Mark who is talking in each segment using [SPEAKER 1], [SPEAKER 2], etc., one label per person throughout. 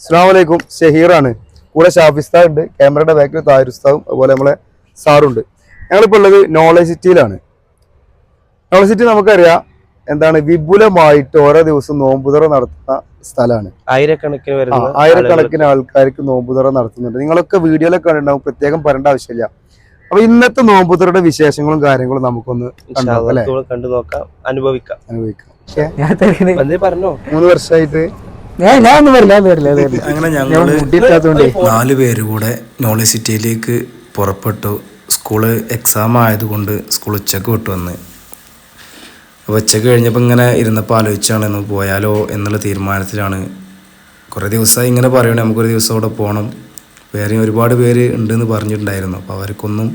[SPEAKER 1] അസ്സാം വലൈക്കും ഷഹീറാണ്. കൂടെ ഷാഫിസ്താ ഉണ്ട് ക്യാമറയുടെ ബാക്കിൽ താരുസ്താവും അതുപോലെ നമ്മളെ സാറുണ്ട്. ഞങ്ങളിപ്പോൾ ഉള്ളത് നോളജ് സിറ്റിയിലാണ്. നോളജ് സിറ്റി നമുക്കറിയാം എന്താണ് വിപുലമായിട്ട് ഓരോ ദിവസം നോമ്പുതറ നടത്തുന്ന സ്ഥലമാണ്.
[SPEAKER 2] ആയിരക്കണക്കിന് വരുന്ന
[SPEAKER 1] ആയിരക്കണക്കിന് ആൾക്കാർക്ക് നോമ്പുതറ നടത്തുന്നുണ്ട്. നിങ്ങളൊക്കെ വീഡിയോയിലൊക്കെ കണ്ടിട്ടുണ്ടാവും പ്രത്യേകം പറയേണ്ട ആവശ്യമില്ല. അപ്പൊ ഇന്നത്തെ നോമ്പുതറയുടെ വിശേഷങ്ങളും കാര്യങ്ങളും നമുക്കൊന്ന് കണ്ടു
[SPEAKER 2] നോക്കാം അനുഭവിക്കാം.
[SPEAKER 1] അനുഭവിക്കാം.
[SPEAKER 2] പറഞ്ഞോ
[SPEAKER 1] മൂന്ന് വർഷമായിട്ട്
[SPEAKER 3] ഞാൻ ഒന്നും വരില്ല അത് വരില്ല വരില്ല.
[SPEAKER 4] അങ്ങനെ ഞങ്ങൾ നാല് പേര് കൂടെ നോളജ് സിറ്റിയിലേക്ക് പുറപ്പെട്ടു. സ്കൂൾ എക്സാം ആയതുകൊണ്ട് സ്കൂൾ ഉച്ചയ്ക്ക് വിട്ടു വന്ന്. അപ്പോൾ ഉച്ചയ്ക്ക് കഴിഞ്ഞപ്പോൾ ഇങ്ങനെ ഇരുന്നപ്പോൾ ആലോചിച്ചാണ് ഒന്ന് പോയാലോ എന്നുള്ള തീരുമാനത്തിലാണ്. കുറേ ദിവസമായി ഇങ്ങനെ പറയണേ നമുക്കൊരു ദിവസം അവിടെ പോകണം വേറെയും ഒരുപാട് പേര് ഉണ്ടെന്ന് പറഞ്ഞിട്ടുണ്ടായിരുന്നു. അപ്പോൾ അവർക്കൊന്നും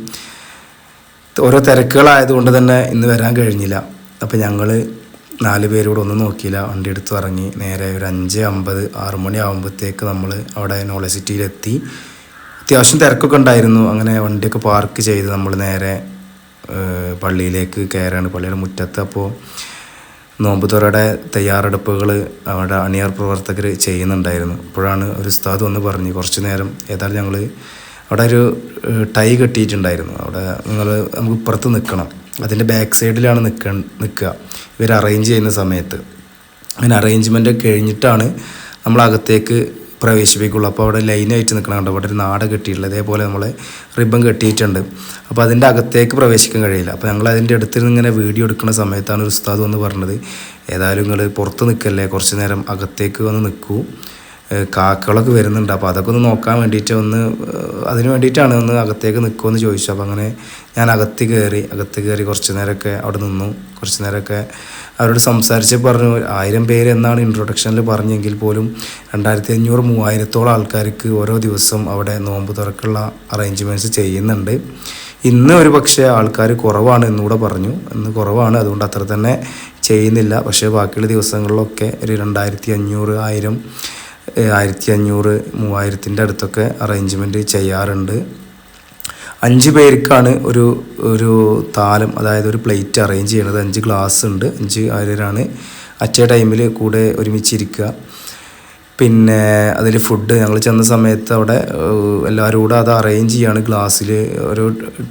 [SPEAKER 4] ഓരോ തിരക്കുകളായതുകൊണ്ട് തന്നെ ഇന്ന് വരാൻ കഴിഞ്ഞില്ല. അപ്പോൾ ഞങ്ങൾ നാല് പേരോട് ഒന്നും നോക്കിയില്ല. വണ്ടി എടുത്ത് ഇറങ്ങി. നേരെ ഒരു അഞ്ച് അമ്പത് ആറ് മണി ആകുമ്പോഴത്തേക്ക് നമ്മൾ അവിടെ നോളജ് സിറ്റിയിലെത്തി. അത്യാവശ്യം തിരക്കൊക്കെ ഉണ്ടായിരുന്നു. അങ്ങനെ വണ്ടിയൊക്കെ പാർക്ക് ചെയ്ത് നമ്മൾ നേരെ പള്ളിയിലേക്ക് കയറാണ് പള്ളിയുടെ മുറ്റത്ത് അപ്പോൾ നോമ്പ് തുറയുടെ തയ്യാറെടുപ്പുകൾ അവിടെ അണിയാർ പ്രവർത്തകർ ചെയ്യുന്നുണ്ടായിരുന്നു. അപ്പോഴാണ് ഒരു ഉസ്താദ് വന്ന് പറഞ്ഞു കുറച്ച് നേരം ഏതായാലും ഞങ്ങൾ അവിടെ ഒരു ടൈ കെട്ടിയിട്ടുണ്ടായിരുന്നു. അവിടെ നിങ്ങൾ നമുക്ക് ഇപ്പുറത്ത് നിൽക്കണം അതിന്റെ ബാക്ക് സൈഡിലാണ് നിൽക്ക നിൽക്കുക ഇവർ അറേഞ്ച് ചെയ്യുന്ന സമയത്ത്. അങ്ങനെ അറേഞ്ച്മെന്റ് കഴിഞ്ഞിട്ടാണ് നമ്മൾ അകത്തേക്ക് പ്രവേശിപ്പിക്കുള്ളൂ. അപ്പോൾ അവിടെ ലൈനായിട്ട് നിൽക്കണമുണ്ട് അവിടെ ഒരു നാട കെട്ടിയിട്ടുള്ളത് അതേപോലെ നമ്മൾ റിബൺ കെട്ടിയിട്ടുണ്ട്. അപ്പോൾ അതിന്റെ അകത്തേക്ക് പ്രവേശിക്കാൻ കഴിയില്ല. അപ്പോൾ ഞങ്ങൾ അതിന്റെ അടുത്ത് നിന്ന് ഇങ്ങനെ വീഡിയോ എടുക്കുന്ന സമയത്താണ് ഒരു ഉസ്താദ് വന്ന് പറഞ്ഞത് ഏതായാലും നിങ്ങൾ പുറത്ത് നിൽക്കല്ലേ കുറച്ച് നേരം അകത്തേക്ക് വന്ന് നിൽക്കൂ കാക്കകളൊക്കെ വരുന്നുണ്ട്. അപ്പോൾ അതൊക്കെ ഒന്ന് നോക്കാൻ വേണ്ടിയിട്ട് ഒന്ന് അതിന് വേണ്ടിയിട്ടാണ് ഒന്ന് അകത്തേക്ക് നിൽക്കുമെന്ന് ചോദിച്ചു. അപ്പോൾ അങ്ങനെ ഞാൻ അകത്ത് കയറി അകത്ത് കയറി കുറച്ച് നേരമൊക്കെ അവിടെ നിന്നു. കുറച്ച് നേരമൊക്കെ അവരോട് സംസാരിച്ച് പറഞ്ഞു ആയിരം പേര് എന്നാണ് ഇൻട്രൊഡക്ഷനിൽ പറഞ്ഞെങ്കിൽ പോലും രണ്ടായിരത്തി അഞ്ഞൂറ് മൂവായിരത്തോളം ആൾക്കാർക്ക് ഓരോ ദിവസം അവിടെ നോമ്പ് തുറക്കുള്ള അറേഞ്ച്മെന്റ്സ് ചെയ്യുന്നുണ്ട്. ഇന്ന് ഒരു പക്ഷേ ആൾക്കാർ കുറവാണ് എന്നുകൂടെ പറഞ്ഞു. ഇന്ന് കുറവാണ്. അതുകൊണ്ട് അത്ര തന്നെ ചെയ്യുന്നില്ല. പക്ഷേ ബാക്കിയുള്ള ദിവസങ്ങളിലൊക്കെ ഒരു രണ്ടായിരത്തി അഞ്ഞൂറ് ആയിരം ആയിരത്തി അഞ്ഞൂറ് മൂവായിരത്തിന്റെ അടുത്തൊക്കെ അറേഞ്ച്മെന്റ് ചെയ്യാറുണ്ട്. അഞ്ച് പേർക്കാണ് ഒരു ഒരു താലം അതായത് ഒരു പ്ലേറ്റ് അറേഞ്ച് ചെയ്യണത്. അഞ്ച് ഗ്ലാസ് ഉണ്ട്. അഞ്ച് ആരാണ് അച്ഛ ടൈമിൽ കൂടെ ഒരുമിച്ചിരിക്കുക. പിന്നെ അതിൽ ഫുഡ് ഞങ്ങൾ ചെന്ന സമയത്ത് അവിടെ എല്ലാവരും കൂടെ അത് അറേഞ്ച് ചെയ്യാണ്. ഗ്ലാസ്സിൽ ഒരു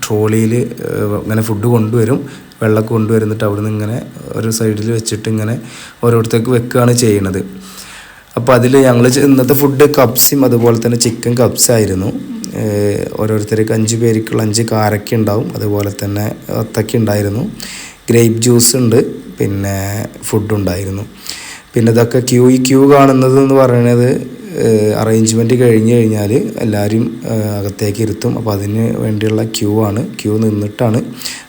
[SPEAKER 4] ട്രോളിയിൽ ഇങ്ങനെ ഫുഡ് കൊണ്ടുവരും. വെള്ളമൊക്കെ കൊണ്ടുവരുന്നിട്ട് അവിടെ നിന്ന് ഇങ്ങനെ ഒരു സൈഡിൽ വെച്ചിട്ട് ഇങ്ങനെ ഓരോരുത്തർക്ക് വെക്കുകയാണ് ചെയ്യണത്. അപ്പോൾ അതിൽ ഞങ്ങൾ ഇന്നത്തെ ഫുഡ് കപ്സിയും അതുപോലെ തന്നെ ചിക്കൻ കപ്സ് ആയിരുന്നു. ഓരോരുത്തർക്ക് അഞ്ച് പേർക്കുള്ള അഞ്ച് കാരക്ക ഉണ്ടാവും. അതുപോലെ തന്നെ ഒത്തക്ക ഉണ്ടായിരുന്നു. ഗ്രേപ്പ് ജ്യൂസ് ഉണ്ട്. പിന്നെ ഫുഡ് ഉണ്ടായിരുന്നു. പിന്നെ ഇതൊക്കെ ക്യൂ ഈ ക്യൂ കാണുന്നത് എന്ന് പറയുന്നത് അറേഞ്ച്മെന്റ് കഴിഞ്ഞ് കഴിഞ്ഞാൽ എല്ലാവരും അകത്തേക്ക് ഇരുത്തും. അപ്പോൾ അതിന് വേണ്ടിയുള്ള ക്യൂ ആണ്. ക്യൂ നിന്നിട്ടാണ്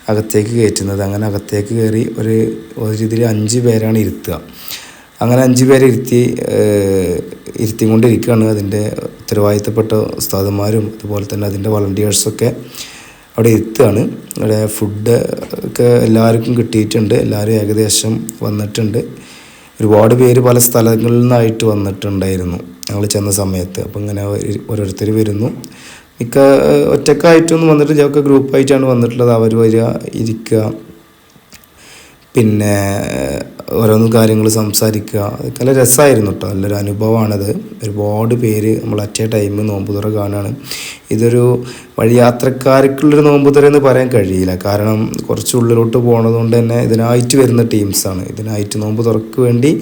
[SPEAKER 4] അകത്തേക്ക് കയറ്റുന്നത്. അങ്ങനെ അകത്തേക്ക് കയറി ഒരു ഒരു രീതിയിൽ അഞ്ച് പേരാണ് ഇരുത്തുക. അങ്ങനെ അഞ്ച് പേരെ ഇരുത്തി ഇരുത്തി ഇരുത്തിക്കൊണ്ടിരിക്കുകയാണ്. അതിന്റെ ഉത്തരവാദിത്തപ്പെട്ട ഉസ്താദന്മാരും അതുപോലെ തന്നെ അതിന്റെ വളണ്ടിയേഴ്സൊക്കെ അവിടെ ഇരുത്തുകയാണ് അവിടെ ഫുഡ് ഒക്കെ എല്ലാവർക്കും കിട്ടിയിട്ടുണ്ട്. എല്ലാവരും ഏകദേശം വന്നിട്ടുണ്ട്. ഒരുപാട് പേര് പല സ്ഥലങ്ങളിൽ നിന്നായിട്ട് വന്നിട്ടുണ്ടായിരുന്നു ഞങ്ങൾ ചെന്ന സമയത്ത്. അപ്പോൾ ഇങ്ങനെ ഓരോരുത്തർ വരുന്നു. മിക്ക ഒറ്റക്കായിട്ടൊന്നും വന്നിട്ട് ഞങ്ങൾക്ക് ഗ്രൂപ്പായിട്ടാണ് വന്നിട്ടുള്ളത്. അവർ വരിക ഇരിക്കുക പിന്നെ ഓരോന്ന് കാര്യങ്ങൾ സംസാരിക്കുക. അതൊക്കെ നല്ല രസമായിരുന്നു കേട്ടോ നല്ലൊരു അനുഭവമാണത്. ഒരുപാട് പേര് നമ്മൾ അറ്റ ടൈം നോമ്പുതുറ കാണുകയാണ് ഇതൊരു വഴി യാത്രക്കാർക്കുള്ളൊരു നോമ്പുതുറ എന്ന് പറയാൻ കഴിയില്ല. കാരണം കുറച്ച് ഉള്ളിലോട്ട് പോണതുകൊണ്ട് തന്നെ ഇതിനായിട്ട് വരുന്ന ടീംസാണ് ഇതിനായിട്ട് നോമ്പ് തുറക്ക് വേണ്ടി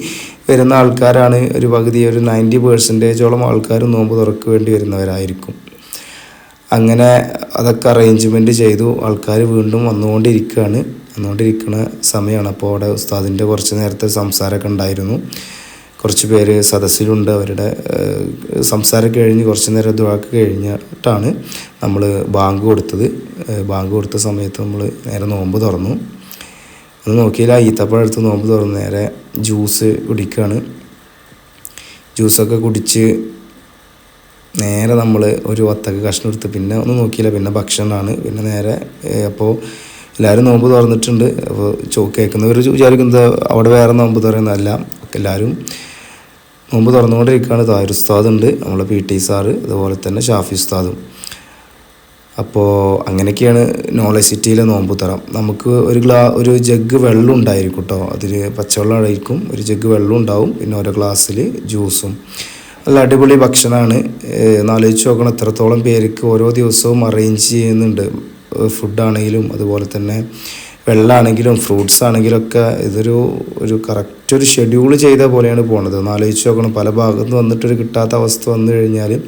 [SPEAKER 4] വരുന്ന ആൾക്കാരാണ്. ഒരു പകുതി ഒരു നയന്റി പേഴ്സന്റേജോളം ആൾക്കാർ നോമ്പ് തുറക്ക് വേണ്ടി വരുന്നവരായിരിക്കും. അങ്ങനെ അതൊക്കെ അറേഞ്ച്മെന്റ് ചെയ്തു ആൾക്കാർ വീണ്ടും വന്നുകൊണ്ടിരിക്കുകയാണ്. വന്നുകൊണ്ടിരിക്കുന്ന സമയമാണ്. അപ്പോൾ അവിടെ ഉസ്താദിന്റെ കുറച്ച് നേരത്തെ സംസാരമൊക്കെ ഉണ്ടായിരുന്നു. കുറച്ച് പേര് സദസ്സിലുണ്ട്. അവരുടെ സംസാരം കഴിഞ്ഞ് കുറച്ച് നേരം ദുവാക്ക് കഴിഞ്ഞിട്ടാണ് നമ്മൾ ബാങ്ക് കൊടുത്തത്. ബാങ്ക് കൊടുത്ത സമയത്ത് നമ്മൾ നേരെ നോമ്പ് തുറന്നു. അത് നോക്കിയില്ല ഈത്തപ്പഴം എടുത്ത് നോമ്പ് തുറന്ന് നേരെ ജ്യൂസ് കുടിക്കുകയാണ്. ജ്യൂസൊക്കെ കുടിച്ച് നേരെ നമ്മൾ ഒരു വത്തക്ക കഷ്ണം എടുത്ത് പിന്നെ ഒന്നും നോക്കിയില്ല. പിന്നെ ഭക്ഷണമാണ്. പിന്നെ നേരെ അപ്പോൾ എല്ലാവരും നോമ്പ് തുറന്നിട്ടുണ്ട്. അപ്പോൾ ചോ കേൾക്കുന്നവർ വിചാരിക്കുന്നത് അവിടെ വേറെ നോമ്പ് തുറയുന്നതല്ല. എല്ലാവരും നോമ്പ് തുറന്നുകൊണ്ടിരിക്കുകയാണ്. താരു ഉസ്താദ് ഉണ്ട് നമ്മളെ പി ടി സാറ് അതുപോലെ തന്നെ ഷാഫി ഉസ്താദും. അപ്പോൾ അങ്ങനെയൊക്കെയാണ് നോളജ് സിറ്റിയിലെ നോമ്പ് തുറ. നമുക്ക് ഒരു ഗ്ലാ ഒരു ജഗ് വെള്ളം ഉണ്ടായിരിക്കും കേട്ടോ അതിൽ പച്ചവെള്ളം അടയിരിക്കും ഒരു ജഗ് വെള്ളം ഉണ്ടാവും. പിന്നെ ഓരോ ഗ്ലാസ്സിൽ ജ്യൂസും നല്ല അടിപൊളി ഭക്ഷണമാണ് നാലോചിച്ച് നോക്കണം. എത്രത്തോളം പേർക്ക് ഓരോ ദിവസവും അറേഞ്ച് ചെയ്യുന്നുണ്ട്. ഫുഡാണെങ്കിലും അതുപോലെ തന്നെ വെള്ളമാണെങ്കിലും ഫ്രൂട്ട്സ് ആണെങ്കിലും ഒക്കെ ഇതൊരു ഒരു കറക്റ്റ് ഒരു ഷെഡ്യൂൾ ചെയ്ത പോലെയാണ് പോണത്. നാലോചിച്ച് നോക്കണം. പല ഭാഗത്ത് വന്നിട്ടൊരു കിട്ടാത്ത അവസ്ഥ വന്നു കഴിഞ്ഞാൽ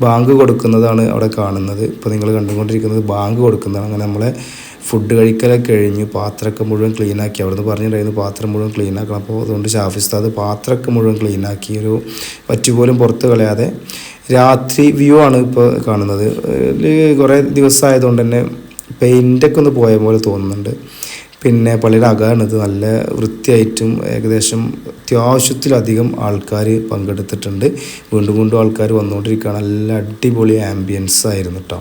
[SPEAKER 4] ബാങ്ക് കൊടുക്കുന്നതാണ് അവിടെ കാണുന്നത്. ഇപ്പോൾ നിങ്ങൾ കണ്ടുകൊണ്ടിരിക്കുന്നത് ബാങ്ക് കൊടുക്കുന്നതാണ്. അങ്ങനെ നമ്മളെ ഫുഡ് കഴിക്കലൊക്കെ കഴിഞ്ഞ്. പാത്രമൊക്കെ മുഴുവൻ ക്ലീനാക്കി അവിടുന്ന് പറഞ്ഞിട്ടുണ്ടായിരുന്നു പാത്രം മുഴുവൻ ക്ലീനാക്കണം അപ്പോൾ അതുകൊണ്ട് ഷാഫിസ്താദ് പാത്രമൊക്കെ മുഴുവൻ ക്ലീനാക്കി ഒരു പറ്റുപോലും പുറത്ത് കളയാതെ രാത്രി വ്യൂ ആണ് ഇപ്പോൾ കാണുന്നത്. കുറേ ദിവസമായതുകൊണ്ട് തന്നെ പെയിന്റൊക്കെ ഒന്ന് പോയ പോലെ തോന്നുന്നുണ്ട്. പിന്നെ പള്ളിയുടെ ഇത് നല്ല വൃത്തിയായിട്ടും ഏകദേശം അത്യാവശ്യത്തിലധികം ആൾക്കാർ പങ്കെടുത്തിട്ടുണ്ട്. വീണ്ടും വീണ്ടും ആൾക്കാർ വന്നുകൊണ്ടിരിക്കുകയാണ്. നല്ല അടിപൊളി ആംബിയൻസ് ആയിരുന്നു കേട്ടോ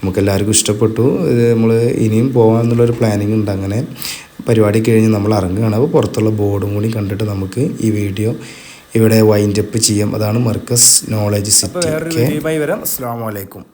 [SPEAKER 4] നമുക്കെല്ലാവർക്കും ഇഷ്ടപ്പെട്ടു. നമ്മൾ ഇനിയും പോകാമെന്നുള്ളൊരു പ്ലാനിങ് ഉണ്ട് അങ്ങനെ. പരിപാടി കഴിഞ്ഞ് നമ്മൾ ഇറങ്ങുകയാണ്. അപ്പോൾ പുറത്തുള്ള ബോർഡും കൂടി കണ്ടിട്ട് നമുക്ക് ഈ വീഡിയോ ഇവിടെ വൈൻഡപ്പ് ചെയ്യാം. അതാണ് മർക്കസ് നോളജ് സിറ്റി വരാം. അസ്സാം വലൈക്കും